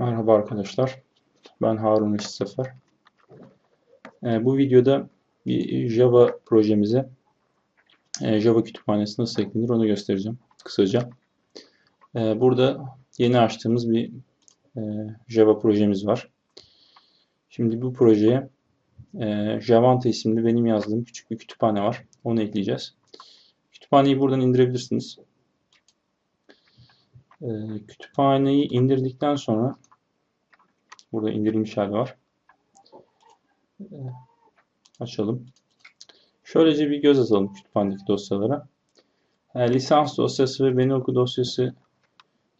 Merhaba arkadaşlar. Ben Harun Reşit Sefer. Ee, bu videoda bir Java projemize e, Java kütüphanesi nasıl eklenir onu göstereceğim kısaca. Ee, burada yeni açtığımız bir e, Java projemiz var. Şimdi bu projeye e, Javanta isimli benim yazdığım küçük bir kütüphane var. Onu ekleyeceğiz. Kütüphaneyi buradan indirebilirsiniz. Ee, kütüphaneyi indirdikten sonra burada indirilmiş hali var. Ee, açalım. Şöylece bir göz atalım kütüphanedeki dosyalara. Ee, lisans dosyası ve beni oku dosyası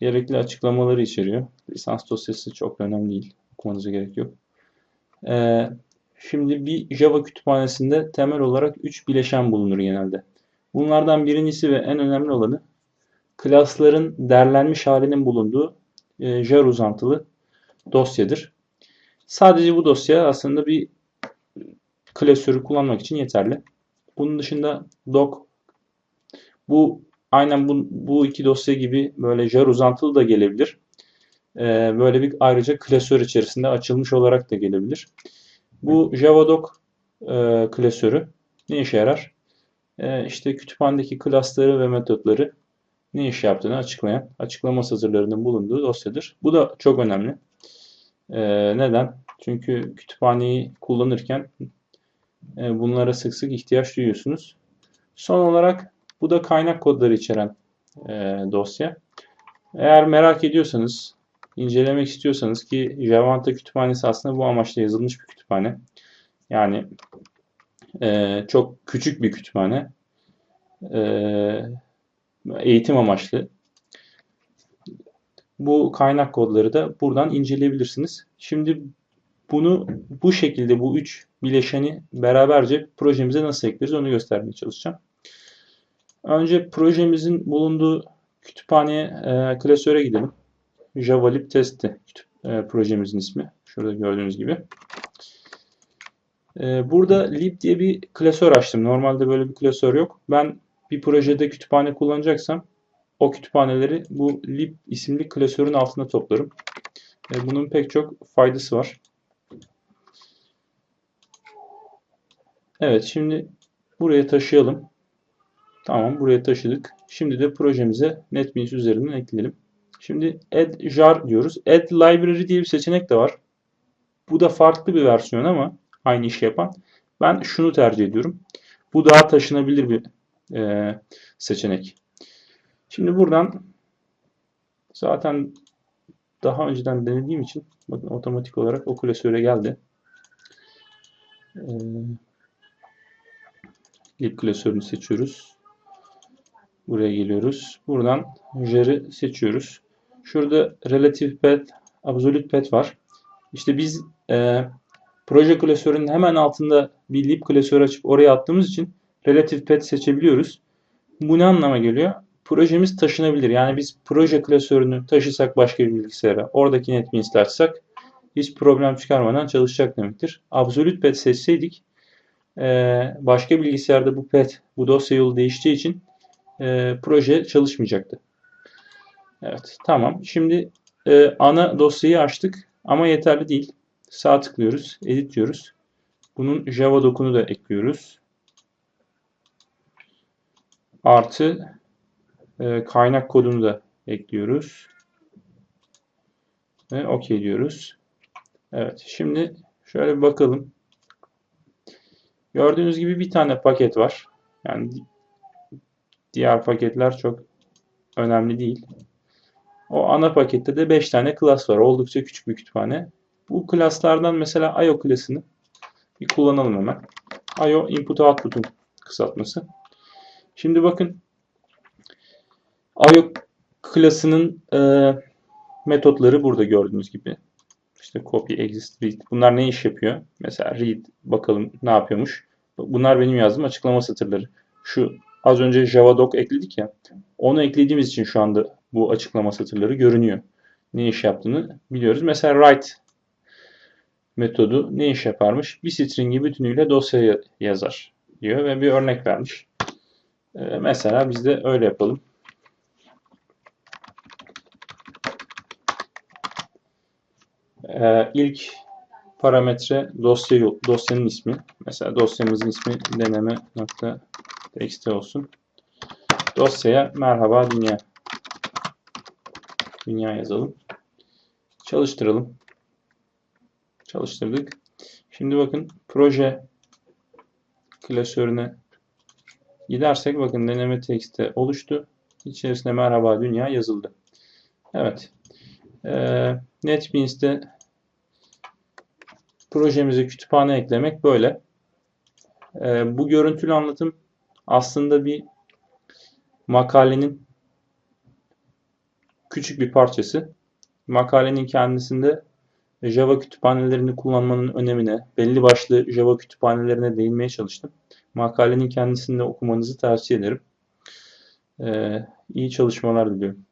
gerekli açıklamaları içeriyor. Lisans dosyası çok önemli değil. Okumanıza gerek yok. Şimdi bir Java kütüphanesinde temel olarak 3 bileşen bulunur genelde. Bunlardan birincisi ve en önemli olanı klasların derlenmiş halinin bulunduğu e, jar uzantılı dosyadır. Sadece bu dosya aslında bir klasörü kullanmak için yeterli. Bunun dışında doc bu aynen bu, bu iki dosya gibi böyle jar uzantılı da gelebilir. Ee, böyle bir ayrıca klasör içerisinde açılmış olarak da gelebilir. Bu javadoc e, klasörü ne işe yarar? E, işte kütüphanedeki klasları ve metotları ne iş yaptığını açıklayan açıklama hazırlarının bulunduğu dosyadır. Bu da çok önemli. Ee, neden? Çünkü kütüphaneyi kullanırken e, bunlara sık sık ihtiyaç duyuyorsunuz. Son olarak bu da kaynak kodları içeren e, dosya. Eğer merak ediyorsanız, incelemek istiyorsanız ki Javanta kütüphanesi aslında bu amaçla yazılmış bir kütüphane. Yani e, çok küçük bir kütüphane. Eğitim amaçlı. Bu kaynak kodları da buradan inceleyebilirsiniz. Şimdi bunu bu şekilde bu üç bileşeni beraberce projemize nasıl ekleriz onu göstermeye çalışacağım. Önce projemizin bulunduğu kütüphaneye e, klasöre gidelim. Javalib testi e, projemizin ismi. Şurada gördüğünüz gibi. E, burada lib diye bir klasör açtım. Normalde böyle bir klasör yok. Ben bir projede kütüphane kullanacaksam o kütüphaneleri bu lib isimli klasörün altında toplarım. E, bunun pek çok faydası var. Evet şimdi buraya taşıyalım. Tamam buraya taşıdık. Şimdi de projemize NetBeans üzerinden ekleyelim. Şimdi add jar diyoruz. Add library diye bir seçenek de var. Bu da farklı bir versiyon ama aynı işi yapan. Ben şunu tercih ediyorum. Bu daha taşınabilir bir e, seçenek. Şimdi buradan zaten daha önceden denediğim için bakın otomatik olarak o klasöre geldi. E, lib klasörünü seçiyoruz. Buraya geliyoruz. Buradan jar'ı seçiyoruz. Şurada relative pet, absolute pet var. İşte biz e, proje klasörünün hemen altında bir lib klasörü açıp oraya attığımız için relative pet seçebiliyoruz. Bu ne anlama geliyor? Projemiz taşınabilir. Yani biz proje klasörünü taşısak başka bir bilgisayara, oradaki NetBeans'le açsak hiç problem çıkarmadan çalışacak demektir. Absolute pet seçseydik başka bilgisayarda bu pet, bu dosya yolu değiştiği için proje çalışmayacaktı. Evet, tamam. Şimdi ana dosyayı açtık ama yeterli değil. Sağ tıklıyoruz, edit diyoruz. Bunun Java dokunu da ekliyoruz artı e, kaynak kodunu da ekliyoruz. Ve OK diyoruz. Evet şimdi şöyle bir bakalım. Gördüğünüz gibi bir tane paket var. Yani diğer paketler çok önemli değil. O ana pakette de 5 tane klas var. Oldukça küçük bir kütüphane. Bu klaslardan mesela IO klasını bir kullanalım hemen. IO input output'un kısaltması. Şimdi bakın IO klasının e, metotları burada gördüğünüz gibi. İşte copy, exist, read. Bunlar ne iş yapıyor? Mesela read bakalım ne yapıyormuş. Bunlar benim yazdığım açıklama satırları. Şu az önce javadoc ekledik ya. Onu eklediğimiz için şu anda bu açıklama satırları görünüyor. Ne iş yaptığını biliyoruz. Mesela write metodu ne iş yaparmış? Bir stringi bütünüyle dosyaya yazar diyor ve bir örnek vermiş. Ee, mesela biz de öyle yapalım. Ee, ilk parametre dosya dosyanın ismi. Mesela dosyamızın ismi deneme.txt olsun. Dosyaya merhaba dünya. Dünya yazalım. Çalıştıralım. Çalıştırdık. Şimdi bakın proje klasörüne gidersek bakın deneme text'te oluştu. İçerisinde merhaba dünya yazıldı. Evet. Ee, NetBeans'te projemize kütüphane eklemek böyle. Ee, bu görüntülü anlatım aslında bir makalenin küçük bir parçası. Makalenin kendisinde Java kütüphanelerini kullanmanın önemine, belli başlı Java kütüphanelerine değinmeye çalıştım. Makalenin kendisini de okumanızı tavsiye ederim. Ee, iyi çalışmalar diliyorum.